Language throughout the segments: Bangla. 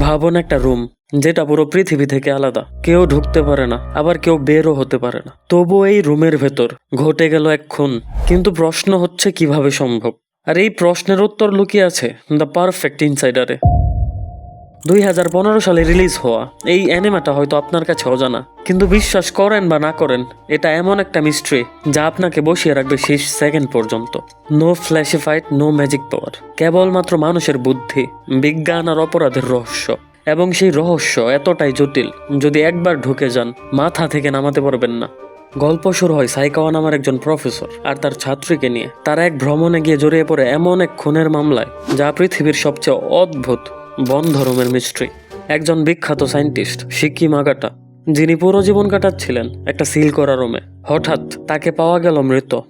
ভাবুন একটা রুম, যেটা পুরো পৃথিবী থেকে আলাদা। কেউ ঢুকতে পারে না, আবার কেউ বেরও হতে পারে না। তবু এই রুমের ভেতর ঘটে গেল এক খুন। কিন্তু প্রশ্ন হচ্ছে, কীভাবে সম্ভব? আর এই প্রশ্নের উত্তর লুকিয়ে আছে দ্য পারফেক্ট ইনসাইডারে দুই হাজার পনেরো সালে রিলিজ হওয়া। এই অ্যানিমাটা হয়তো আপনার কাছে অজানা, কিন্তু বিশ্বাস করেন বা না করেন, এটা এমন একটা মিস্ট্রি যা আপনাকে বসিয়ে রাখবে শেষ সেকেন্ড পর্যন্ত। নো ফ্ল্যাশিফাইড নো ম্যাজিক পাওয়ার কেবলমাত্র মানুষের বুদ্ধি, বিজ্ঞান আর অপরাধের রহস্য। এবং সেই রহস্য এতটাই জটিল, যদি একবার ঢুকে যান, মাথা থেকে নামাতে পারবেন না। গল্প শুরু হয় সাইকাওয়া নামের একজন প্রফেসর আর তার ছাত্রীকে নিয়ে। তারা এক ভ্রমণে গিয়ে জড়িয়ে পড়ে এমন এক খুনের মামলায়, যা পৃথিবীর সবচেয়ে অদ্ভুত বন্ধ রুমের মিস্ট্রি। একজন বিখ্যাত সায়েন্টিস্ট শিকি মাগাটা, যিনি পুরো জীবন কাটাচ্ছিলেন একটা সিল করা রুমে। হঠাৎ তাকে পাওয়া গেল মৃত।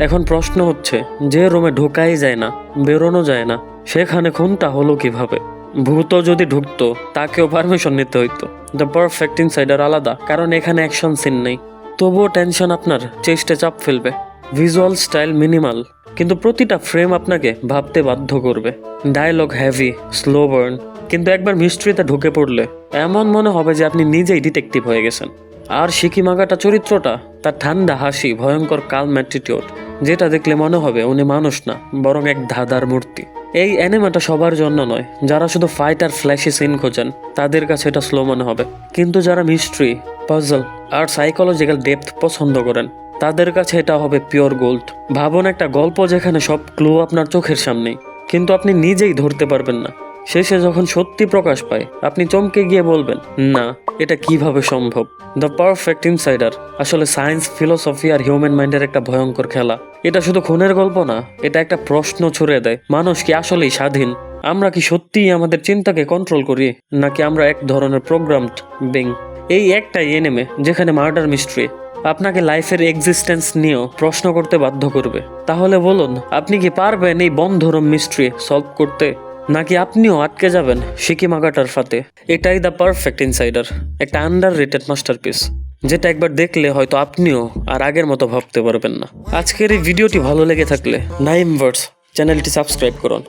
এখন প্রশ্ন হচ্ছে, যে রুমে ঢোকাই যায় না, বেরোনো যায় না, সেখানে খুনটা হলো কীভাবে? ভূত যদি ঢুকতো, তাকেও পারমিশন নিতে হইতো। দ্য পারফেক্ট ইনসাইডার আলাদা, কারণ এখানে অ্যাকশন সিন নেই। তবুও টেনশন আপনার চেস্টে চাপ ফেলবে। ভিজুয়াল স্টাইল মিনিমাল কিন্তু প্রতিটা ফ্রেম আপনাকে ভাবতে বাধ্য করবে। ডায়লগ হ্যাভি স্লো বার্ন কিন্তু একবার মিস্ট্রিতে ঢুকে পড়লে এমন মনে হবে যে আপনি নিজেই ডিটেকটিভ হয়ে গেছেন। আর শিকিমাগাটা চরিত্রটা, তার ঠান্ডা হাসি, ভয়ঙ্কর কাল ম্যাটিটিউড যেটা দেখলে মনে হবে উনি মানুষ না, বরং এক ধাঁধার মূর্তি। এই অ্যানিমাটা সবার জন্য নয়, যারা শুধু ফাইট আর ফ্ল্যাশি সিন খোঁজেন, তাদের কাছে এটা স্লো মনে হবে। কিন্তু যারা মিস্ট্রি পাজল আর সাইকোলজিক্যাল ডেপথ পছন্দ করেন তাদের কাছে এটা হবে পিওর গোল্ড। ভাবুন একটা গল্প যেখানে সব ক্লু আপনার চোখের সামনে, কিন্তু আপনি নিজেই ধরতে পারবেন না। শেষে যখন সত্যি প্রকাশ পায়, আপনি চমকে গিয়ে বলবেন, না, এটা কীভাবে সম্ভব? দ্য পারফেক্ট ইনসাইডার আসলে সায়েন্স, ফিলোসফি আর হিউম্যান মাইন্ডের একটা ভয়ঙ্কর খেলা। এটা শুধু খুনের গল্প না, এটা একটা প্রশ্ন ছুড়ে দেয়, মানুষ কি আসলেই স্বাধীন? আমরা কি সত্যিই আমাদের চিন্তাকে কন্ট্রোল করি? নাকি আমরা এক ধরনের প্রোগ্রামড বিং এই একটাই এনেমে যেখানে মার্ডার মিস্ট্রি আপনাকে লাইফের এক্সিস্টেন্স নিয়েও প্রশ্ন করতে বাধ্য করবে। তাহলে বলুন, আপনি কি পারবেন এই বন্ধরম মিস্ট্রি সলভ করতে? নাকি আপনিও আটকে যাবেন সিকিমাগাটার ফাতে এটাই দ্য পারফেক্ট ইনসাইডার একটা আন্ডার রেটেড মাস্টারপিস যেটা একবার দেখলে হয়তো আপনিও আর আগের মতো ভাবতে পারবেন না। আজকের এই ভিডিওটি ভালো লেগে থাকলে নাইম ভার্স চ্যানেলটি সাবস্ক্রাইব করুন।